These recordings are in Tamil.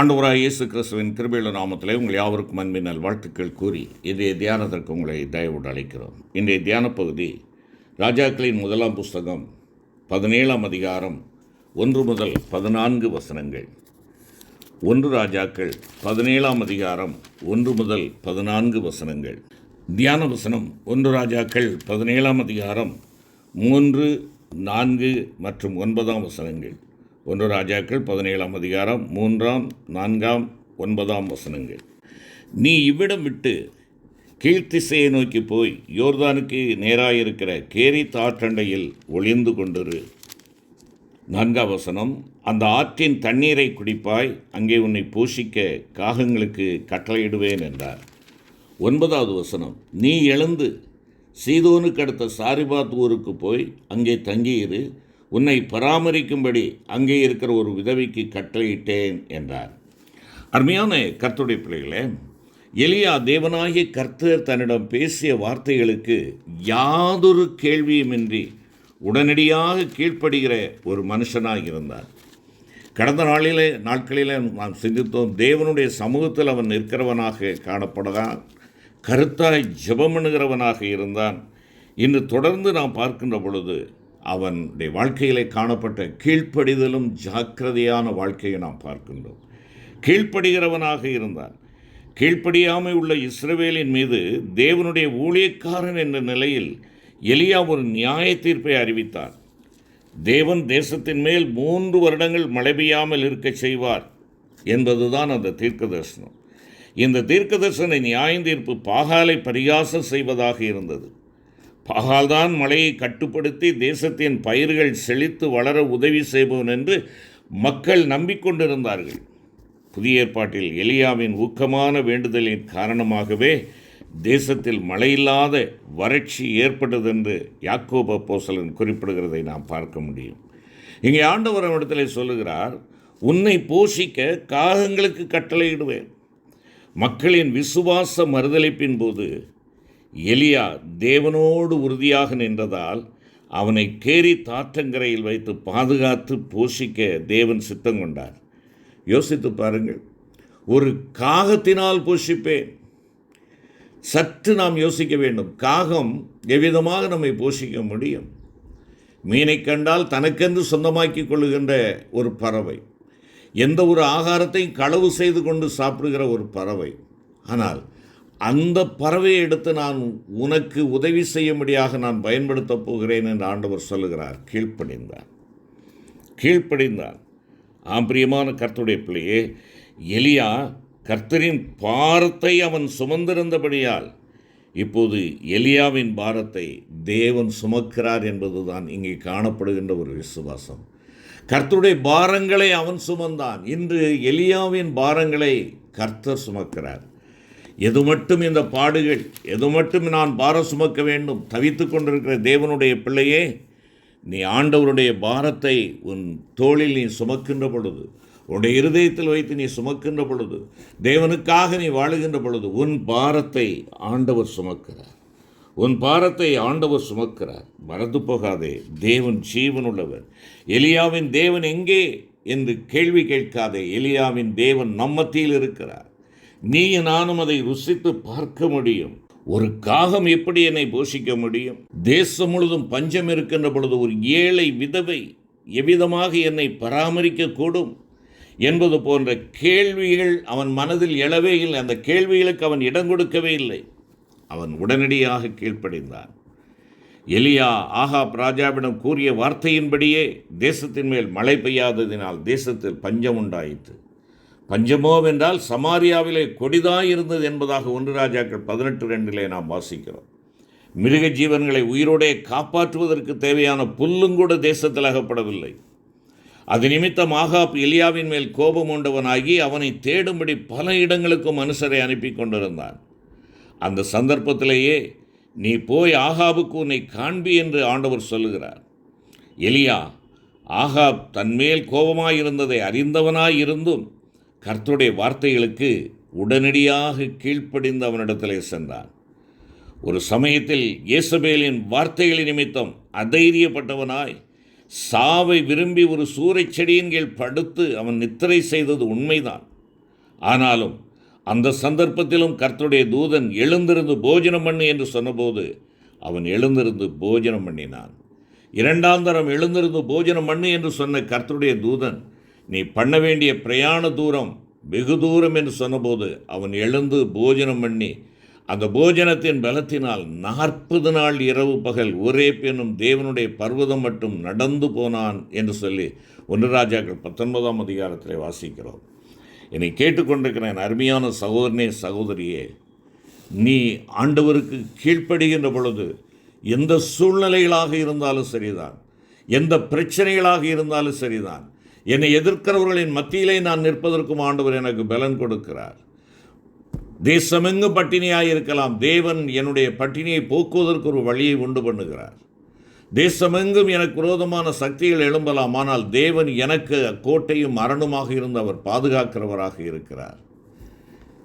ஆண்டவராக இயேசு கிறிஸ்துவின் கிருபையுள்ள நாமத்திலே உங்கள் யாவருக்கும் அன்பின் வாழ்த்துக்கள் கூறி இன்றைய தியானத்திற்கு உங்களை தயவோடு அழைக்கிறோம். இன்றைய தியான பகுதி ராஜாக்களின் முதலாம் புஸ்தகம் பதினேழாம் அதிகாரம் ஒன்று முதல் பதினான்கு வசனங்கள். ஒன்று ராஜாக்கள் பதினேழாம் அதிகாரம் ஒன்று முதல் பதினான்கு வசனங்கள். தியான வசனம் ஒன்று ராஜாக்கள் பதினேழாம் அதிகாரம் மூன்று நான்கு மற்றும் ஒன்பதாம் வசனங்கள். ஒன்று ராஜாக்கள் பதினேழாம் அதிகாரம் மூன்றாம் நான்காம் ஒன்பதாம் வசனங்கள். நீ இவ்விடம் விட்டு கீழ்த்திசையை நோக்கி போய் யோர்தானுக்கு நேராயிருக்கிற கேரி தாற்றண்டையில் ஒளிந்து கொண்டிரு. நான்காம் வசனம் அந்த ஆற்றின் தண்ணீரை குடிப்பாய் அங்கே உன்னை பூஷிக்க காகங்களுக்கு கட்டளையிடுவேன் என்றார். ஒன்பதாவது வசனம் நீ எழுந்து சீதோனுக்கு அடுத்த சாரிபாத் ஊருக்கு போய் அங்கே தங்கியிரு. உன்னை பராமரிக்கும்படி அங்கே இருக்கிற ஒரு விதவிக்கு கட்டளையிட்டேன் என்றார். அருமையான கர்த்துடைய பிள்ளைகளே எலியா தேவனாகிய கர்த்தர் தன்னிடம் பேசிய வார்த்தைகளுக்கு யாதொரு கேள்வியுமின்றி உடனடியாக கீழ்ப்படுகிற ஒரு மனுஷனாக இருந்தார். கடந்த நாளிலே நாட்களிலே நாம் சிந்தித்தோம் தேவனுடைய சமூகத்தில் அவன் நிற்கிறவனாக காணப்படுகிறான் கருத்தாய் ஜெபமணுகிறவனாக இருந்தான். இன்று தொடர்ந்து நாம் பார்க்கின்ற பொழுது அவனுடைய வாழ்க்கையிலே காணப்பட்ட கீழ்ப்படிதலும் ஜாக்கிரதையான வாழ்க்கையை நாம் பார்க்கின்றோம். கீழ்ப்படுகிறவனாக இருந்தான். கீழ்ப்படியாமை உள்ள இஸ்ரவேலின் மீது தேவனுடைய ஊழியக்காரன் என்ற நிலையில் எலியா ஒரு நியாய தீர்ப்பை அறிவித்தார். தேவன் தேசத்தின் மேல் மூன்று வருடங்கள் மழை பெய்யாமல் இருக்கச் செய்வார் என்பதுதான் அந்த தீர்க்க தரிசனம் இந்த தீர்க்க தரிசன நியாய தீர்ப்பு பாகாலை பரிகாசம் செய்வதாக இருந்தது. பாகால்தான் மழையை கட்டுப்படுத்தி தேசத்தின் பயிர்கள் செழித்து வளர உதவி செய்பவன் என்று மக்கள் நம்பிக்கொண்டிருந்தார்கள். புதிய ஏற்பாட்டில் எலியாவின் ஊக்கமான வேண்டுதலின் காரணமாகவே தேசத்தில் மழையில்லாத வறட்சி ஏற்பட்டது என்று யாக்கோப போசலன் குறிப்பிடுகிறதை நாம் பார்க்க முடியும். இங்கே ஆண்டவர் இடத்தில் சொல்லுகிறார் உன்னை போஷிக்க காகங்களுக்கு கட்டளையிடுவேன். மக்களின் விசுவாச மறுதளிப்பின் போது எலியா தேவனோடு உறுதியாக நின்றதால் அவனை கேரி தாற்றங்கரையில் வைத்து பாதுகாத்து போஷிக்க தேவன் சித்தம் கொண்டார். யோசித்து பாருங்கள் ஒரு காகத்தினால் போஷிப்பேன். சற்று நாம் யோசிக்க வேண்டும் காகம் எவ்விதமாக நம்மை போஷிக்க முடியும்? மீனை கண்டால் தனக்கென்று சொந்தமாக்கி கொள்ளுகின்ற ஒரு பறவை எந்த ஒரு ஆகாரத்தையும் களவு செய்து கொண்டு சாப்பிடுகிற ஒரு பறவை. ஆனால் அந்த பறவையை எடுத்து நான் உனக்கு உதவி செய்யும்படியாக நான் பயன்படுத்தப் போகிறேன் என்று ஆண்டவர் சொல்லுகிறார். கீழ்ப்படிந்தார் கீழ்ப்படிந்தான். ஆம் பிரியமான கர்த்தருடைய பிள்ளையே எலியா கர்த்தரின் பாரத்தை அவன் சுமந்திருந்தபடியால் இப்போது எலியாவின் பாரத்தை தேவன் சுமக்கிறார் என்பதுதான் இங்கே காணப்படுகின்ற ஒரு விசுவாசம். கர்த்தருடைய பாரங்களை அவன் சுமந்தான். இன்று எலியாவின் பாரங்களை கர்த்தர் சுமக்கிறார். எது மட்டும் இந்த பாடுகள் எது மட்டும் நான் பாரம் சுமக்க வேண்டும் தவித்து கொண்டிருக்கிற தேவனுடைய பிள்ளையே நீ ஆண்டவருடைய பாரத்தை உன் தோளில் நீ சுமக்கின்ற பொழுது உன்னுடைய இருதயத்தில் வைத்து நீ சுமக்கின்ற பொழுது தேவனுக்காக நீ வாழுகின்ற பொழுது உன் பாரத்தை ஆண்டவர் சுமக்கிறார். உன் பாரத்தை ஆண்டவர் சுமக்கிறார். மறந்து போகாதே தேவன் ஜீவனுள்ளவர். எலியாவின் தேவன் எங்கே? என்று கேள்வி கேட்காதே எலியாவின் தேவன் நம்மத்தியில் இருக்கிறார். நீயும் நானும் அதை ருசித்து பார்க்க முடியும். ஒரு காகம் எப்படி என்னை போஷிக்க முடியும்? தேசம் முழுதும் பஞ்சம் இருக்கின்ற பொழுது ஒரு ஏழை விதவை எவ்விதமாக என்னை பராமரிக்கக்கூடும் என்பது போன்ற கேள்விகள் அவன் மனதில் எழவே இல்லை. அந்த கேள்விகளுக்கு அவன் இடம் கொடுக்கவே இல்லை. அவன் உடனடியாக கீழ்ப்படிந்தான். எலியா ஆகாப் ராஜாவிடம் கூறிய வார்த்தையின்படியே தேசத்தின் மேல் மழை பெய்யாததினால் தேசத்தில் பஞ்சம் உண்டாயிற்று. பஞ்சமோவென்றால் சமாரியாவிலே கொடிதான் இருந்தது என்பதாக ஒன்று ராஜாக்கள் பதினெட்டு ரெண்டிலே நாம் வாசிக்கிறோம். மிருக ஜீவன்களை உயிரோடே காப்பாற்றுவதற்கு தேவையான புல்லும் கூட தேசத்தில் அகப்படவில்லை. அது நிமித்தம் ஆகாப் எலியாவின் மேல் கோபம் கொண்டவனாகி அவனை தேடும்படி பல இடங்களுக்கும் மனுஷரை அனுப்பி கொண்டிருந்தான். அந்த சந்தர்ப்பத்திலேயே நீ போய் ஆகாபுக்கு உன்னை காண்பி என்று ஆண்டவர் சொல்லுகிறார். எலியா ஆகாப் தன்மேல் கோபமாயிருந்ததை அறிந்தவனாய் இருந்தும் கர்த்தருடைய வார்த்தைகளுக்கு உடனடியாக கீழ்ப்படிந்து அவனிடத்திலே சென்றான். ஒரு சமயத்தில் இயேசபேலின் வார்த்தைகளின் நிமித்தம் அதைரியப்பட்டவனாய் சாவை விரும்பி ஒரு சூறைச் செடியின் கீழ் படுத்து அவன் நித்திரை செய்தது உண்மைதான். ஆனாலும் அந்த சந்தர்ப்பத்திலும் கர்த்தருடைய தூதன் எழுந்திருந்து போஜனம் பண்ணு என்று சொன்னபோது அவன் எழுந்திருந்து போஜனம் பண்ணினான். இரண்டாம் தரம் எழுந்திருந்து போஜனம் பண்ணு என்று சொன்ன கர்த்தருடைய தூதன் நீ பண்ண வேண்டிய பிரயாண தூரம் வெகு தூரம் என்று சொன்னபோது அவன் எழுந்து போஜனம் பண்ணி அந்த போஜனத்தின் பலத்தினால் நாற்பது நாள் இரவு பகல் ஒரே பெண்ணும் தேவனுடைய பர்வதம் மட்டும் நடந்து போனான் என்று சொல்லி ஒன்று ராஜாக்கள் பத்தொன்பதாம் அதிகாரத்தில் வாசிக்கிறோம். என்னை கேட்டுக்கொண்டிருக்கிறேன் அருமையான சகோதரனே சகோதரியே நீ ஆண்டவருக்கு கீழ்ப்படுகின்ற பொழுது எந்த சூழ்நிலைகளாக இருந்தாலும் சரிதான் எந்த பிரச்சனைகளாக இருந்தாலும் சரிதான் என்னை எதிர்க்கிறவர்களின் மத்தியிலே நான் நிற்பதற்கும் ஆண்டவர் எனக்கு பலன் கொடுக்கிறார். தேசமெங்கு பட்டினியாக இருக்கலாம் தேவன் என்னுடைய பட்டினியை போக்குவதற்கு ஒரு வழியை உண்டு பண்ணுகிறார். தேசமெங்கும் எனக்கு விரோதமான சக்திகள் எழும்பலாம் ஆனால் தேவன் எனக்கு கோட்டையும் மரணமாக இருந்து அவர் பாதுகாக்கிறவராக இருக்கிறார்.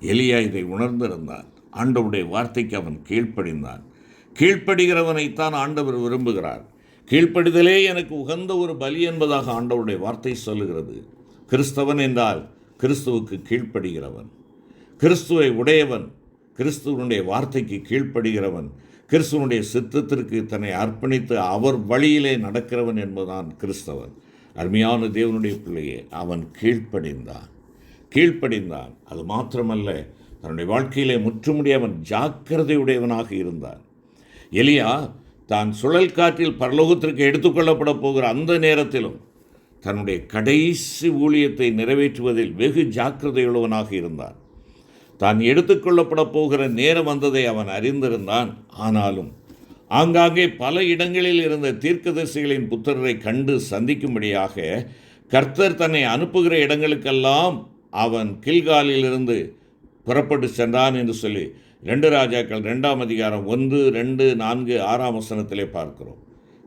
எலியா இதை உணர்ந்திருந்தான். ஆண்டவருடைய வார்த்தைக்கு அவன் கீழ்ப்படிந்தான். கீழ்ப்படுகிறவனைத்தான் ஆண்டவர் விரும்புகிறார். கீழ்ப்படுதலே எனக்கு உகந்த ஒரு பலி என்பதாக ஆண்டவருடைய வார்த்தை சொல்லுகிறது. கிறிஸ்தவன் என்றால் கிறிஸ்துவுக்கு கீழ்ப்படுகிறவன். கிறிஸ்துவை உடையவன் கிறிஸ்துவனுடைய வார்த்தைக்கு கீழ்ப்படுகிறவன் கிறிஸ்துவனுடைய சித்தத்திற்கு தன்னை அர்ப்பணித்து அவர் வழியிலே நடக்கிறவன் என்பதுதான் கிறிஸ்தவன். அருமையான தேவனுடைய பிள்ளையே அவன் கீழ்ப்படிந்தான். கீழ்ப்படிந்தான். அது மாத்திரமல்ல தன்னுடைய வாழ்க்கையிலே முற்றுமுடிய அவன் ஜாக்கிரதையுடையவனாக இருந்தான். எலியா தான் சுழல் காற்றில் பரலோகத்திற்கு எடுத்துக்கொள்ளப்பட போகிற அந்த நேரத்திலும் தன்னுடைய கடைசி ஊழியத்தை நிறைவேற்றுவதில் வெகு ஜாக்கிரதையுள்ளவனாக இருந்தான். தான் எடுத்துக்கொள்ளப்பட போகிற நேரம் வந்ததை அவன் அறிந்திருந்தான். ஆனாலும் ஆங்காங்கே பல இடங்களில் இருந்த தீர்க்கதரிசிகளின் புத்தரை கண்டு சந்திக்கும்படியாக கர்த்தர் தன்னை அனுப்புகிற இடங்களுக்கெல்லாம் அவன் கில்காலிலிருந்து புறப்பட்டு சென்றான் என்று சொல்லி ரெண்டு ராஜாக்கள் ரெண்டாம் அதிகாரம் ஒன்று ரெண்டு நான்கு ஆறாம் வசனத்திலே பார்க்கிறோம்.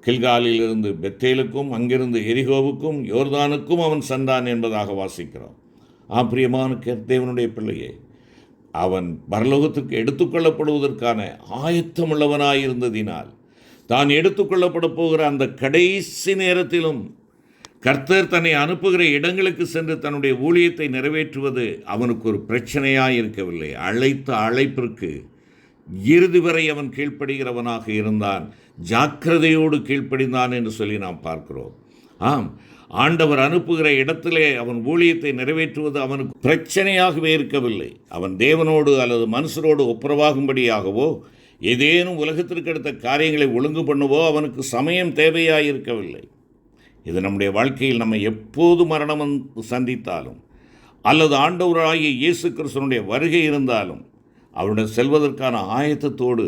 கில்காலிலிருந்து பெத்தேலுக்கும் அங்கிருந்து எரிகோவுக்கும் யோர்தானுக்கும் அவன் சென்றான் என்பதாக வாசிக்கிறோம். ஆப்பிரியமான பிரியமான பிள்ளையே அவன் பரலோகத்திற்கு எடுத்துக்கொள்ளப்படுவதற்கான ஆயத்தமுள்ளவனாயிருந்ததினால் தான் எடுத்துக்கொள்ளப்பட போகிற அந்த கடைசி நேரத்திலும் கர்த்தர் தன்னை அனுப்புகிற இடங்களுக்கு சென்று தன்னுடைய ஊழியத்தை நிறைவேற்றுவது அவனுக்கு ஒரு பிரச்சனையாக இருக்கவில்லை. அழைத்த அழைப்பிற்கு இறுதி வரை அவன் கீழ்ப்படுகிறவனாக இருந்தான். ஜாக்கிரதையோடு கீழ்ப்படிந்தான் என்று சொல்லி நாம் பார்க்கிறோம். ஆம் ஆண்டவர் அனுப்புகிற இடத்திலே அவன் ஊழியத்தை நிறைவேற்றுவது அவனுக்கு பிரச்சனையாகவே இருக்கவில்லை. அவன் தேவனோடு அல்லது மனுஷரோடு ஒப்புரவாகும்படியாகவோ ஏதேனும் உலகத்திற்கு அடுத்த காரியங்களை ஒழுங்கு பண்ணவோ அவனுக்கு சமயம் தேவையாக இருக்கவில்லை இது நம்முடைய வாழ்க்கையில் நம்ம எப்போது மரணம் சந்தித்தாலும் அல்லது ஆண்டவராகிய இயேசு கிறிஸ்தனுடைய வருகை இருந்தாலும் அவருடன் செல்வதற்கான ஆயத்தத்தோடு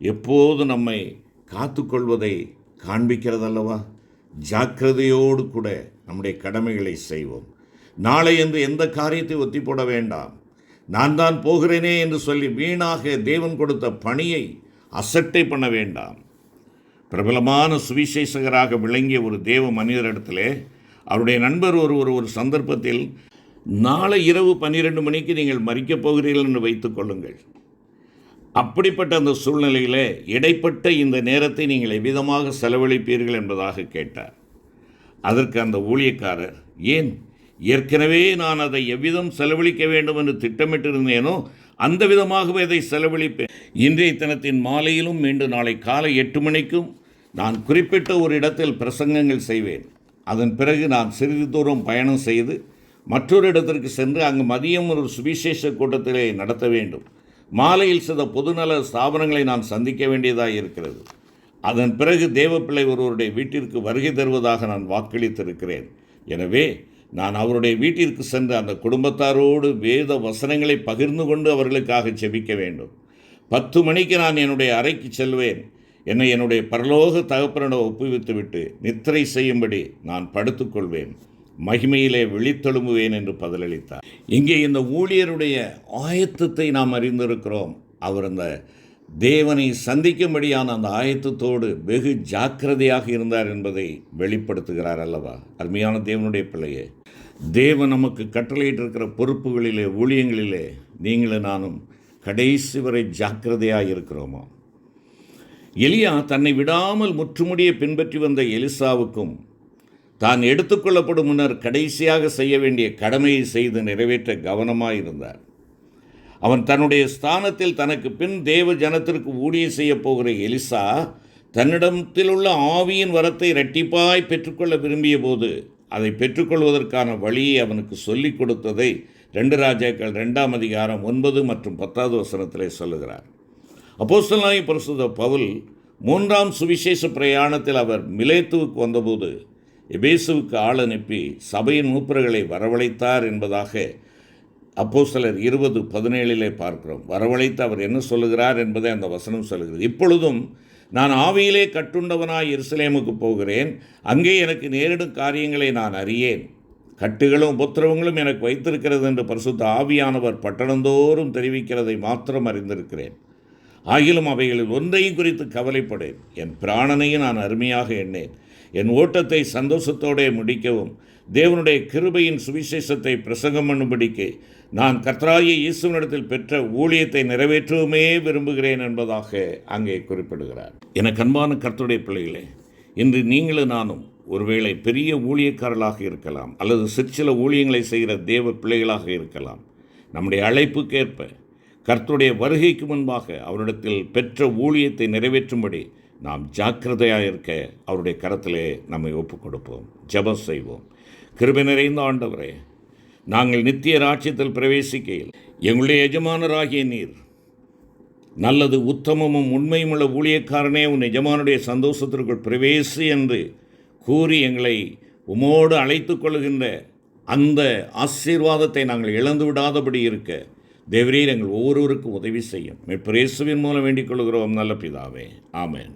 எப்போது நம்மை காத்துக்கொள்வதை காண்பிக்கிறதல்லவா? ஜாக்கிரதையோடு கூட நம்முடைய கடமைகளை செய்வோம். நாளை என்று எந்த காரியத்தை ஒத்தி போட வேண்டாம். நான் தான் போகிறேனே என்று சொல்லி வீணாக தேவன் கொடுத்த பணியை அசட்டை பண்ண வேண்டாம். பிரபலமான சுவிசேஷகராக விளங்கிய ஒரு தேவ மனிதரிடத்திலே அவருடைய நண்பர் ஒரு ஒரு ஒரு சந்தர்ப்பத்தில் நாளை இரவு பன்னிரெண்டு மணிக்கு நீங்கள் மறிக்கப் போகிறீர்கள் என்று வைத்துக் கொள்ளுங்கள். அப்படிப்பட்ட அந்த சூழ்நிலையில் இடைப்பட்ட இந்த நேரத்தை நீங்கள் எவ்விதமாக செலவழிப்பீர்கள் என்பதாக கேட்டார். அதற்கு அந்த ஊழியக்காரர் ஏன்? ஏற்கனவே நான் அதை எவ்விதம் செலவழிக்க வேண்டும் என்று திட்டமிட்டிருந்தேனோ அந்த விதமாகவே அதை செலவழிப்பேன். இன்றைய தினத்தின் மாலையிலும் மீண்டும் நாளை காலை எட்டு மணிக்கும் நான் குறிப்பிட்ட ஒரு இடத்தில் பிரசங்கங்கள் செய்வேன். அதன் பிறகு நான் சிறிது தூரம் பயணம் செய்து மற்றொரு இடத்திற்கு சென்று அங்கு மதியம் ஒரு சுவிசேஷ கூட்டத்திலே நடத்த வேண்டும். மாலையில் சில பொதுநல ஸ்தாபனங்களை நான் சந்திக்க வேண்டியதாக இருக்கிறது. அதன் பிறகு தேவப்பிள்ளை ஒருவருடைய வீட்டிற்கு வருகை தருவதாக நான் வாக்களித்திருக்கிறேன். எனவே நான் அவருடைய வீட்டிற்கு சென்று அந்த குடும்பத்தாரோடு வேத வசனங்களை பகிர்ந்து கொண்டு அவர்களுக்காக செபிக்க வேண்டும். பத்து மணிக்கு நான் என்னுடைய அறைக்கு செல்வேன். என்னை என்னுடைய பரலோக தகப்பனிடம் ஒப்புவித்துவிட்டு நித்திரை செய்யும்படி நான் படுத்துக்கொள்வேன். மகிமையிலே விழித்தெழும்புவேன் என்று பதிலளித்தார். இங்கே இந்த ஊழியருடைய ஆயத்தத்தை நாம் அறிந்திருக்கிறோம். அவர் அந்த தேவனை சந்திக்கும்படியான அந்த ஆயத்தத்தோடு வெகு ஜாக்கிரதையாக இருந்தார் என்பதை வெளிப்படுத்துகிறார் அல்லவா? அருமையான தேவனுடைய பிள்ளையே தேவன் நமக்கு கட்டளையிட்டிருக்கிற பொறுப்புகளிலே ஊழியங்களிலே நீங்களும் நானும் கடைசி வரை ஜாக்கிரதையாக இருக்கிறோமா? எலியா தன்னை விடாமல் முற்றுமுடிய பின்பற்றி வந்த எலிசாவுக்கும் தான் எடுத்துக்கொள்ளப்படும் முன்னர் கடைசியாக செய்ய வேண்டிய கடமையை செய்து நிறைவேற்ற கவனமாக இருந்தார் அவன் தன்னுடைய ஸ்தானத்தில் தனக்கு பின் தேவ ஜனத்திற்கு ஊழியம் செய்ய போகிற எலிசா தன்னிடத்தில் உள்ள ஆவியின் வரத்தை இரட்டிப்பாய் பெற்றுக்கொள்ள விரும்பிய போது அதை பெற்றுக்கொள்வதற்கான வழியை அவனுக்கு சொல்லிக் கொடுத்ததை ரெண்டு ராஜாக்கள் ரெண்டாம் அதிகாரம் ஒன்பது மற்றும் பத்தாவது வசனத்திலே சொல்லுகிறார். அப்போஸ்தலாய் பிரசுத பவுல் மூன்றாம் சுவிசேஷ பிரயாணத்தில் அவர் மிலேத்துவுக்கு வந்தபோது எபேசுவுக்கு ஆள் அனுப்பி சபையின் மூப்பர்களை வரவழைத்தார் என்பதாக அப்போஸ்தலர் இருபது பதினேழிலே பார்க்கிறோம். வரவழைத்து அவர் என்ன சொல்லுகிறார் என்பதை அந்த வசனம் சொல்லுகிறது. இப்பொழுதும் நான் ஆவியிலே கட்டுண்டவனாய் எருசலேமுக்கு போகிறேன். அங்கே எனக்கு நேரிடும் காரியங்களை நான் அறியேன். கட்டுகளும் உபத்திரவங்களும் எனக்கு வைத்திருக்கிறது என்று பரிசுத்த ஆவியானவர் பட்டணந்தோறும் தெரிவிக்கிறதை மாத்திரம் அறிந்திருக்கிறேன். ஆகிலும் அவைகளில் ஒன்றையும் குறித்து கவலைப்படேன். என் பிராணனையும் நான் அருமையாக எண்ணேன். என் ஓட்டத்தை சந்தோஷத்தோடே முடிக்கவும் தேவனுடைய கிருபையின் சுவிசேஷத்தை பிரசங்கம் பண்ணும்படிக்கு நான் கர்த்தராகிய இயேசுவனிடத்தில் பெற்ற ஊழியத்தை நிறைவேற்றவுமே விரும்புகிறேன் என்பதாக அங்கே குறிப்பிடுகிறார். எனக்கு அன்பான கர்த்தருடைய பிள்ளைகளே இன்று நீங்களும் நானும் ஒருவேளை பெரிய ஊழியக்காரர்களாக இருக்கலாம் அல்லது சிற்சில ஊழியங்களை செய்கிற தேவ பிள்ளைகளாக இருக்கலாம். நம்முடைய அழைப்புக்கேற்ப கர்த்தருடைய வருகைக்கு முன்பாக அவரிடத்தில் பெற்ற ஊழியத்தை நிறைவேற்றும்படி நாம் ஜாக்கிரதையாக இருக்க அவருடைய கரத்திலே நம்மை ஒப்புக் கொடுப்போம் ஜெபம் செய்வோம். கிருபை நிறைந்த ஆண்டவரே நாங்கள் நித்திய ராட்சியத்தில் பிரவேசிக்கையில் எங்களுடைய எஜமானராகிய நீர் நல்லது உத்தமமும் உண்மையுமுள்ள ஊழியக்காரனே உன் எஜமானுடைய சந்தோஷத்திற்குள் பிரவேசி என்று கூறி எங்களை உமோடு அழைத்து கொள்கின்ற அந்த ஆசீர்வாதத்தை நாங்கள் இழந்து விடாதபடி இருக்க தேவரீர் எங்கள் ஒவ்வொருவருக்கும் உதவி செய்யும். மெட்பிரேசுவின் மூலம் வேண்டிக் கொள்கிறோம். நல்ல பிதாவே. ஆமேன்.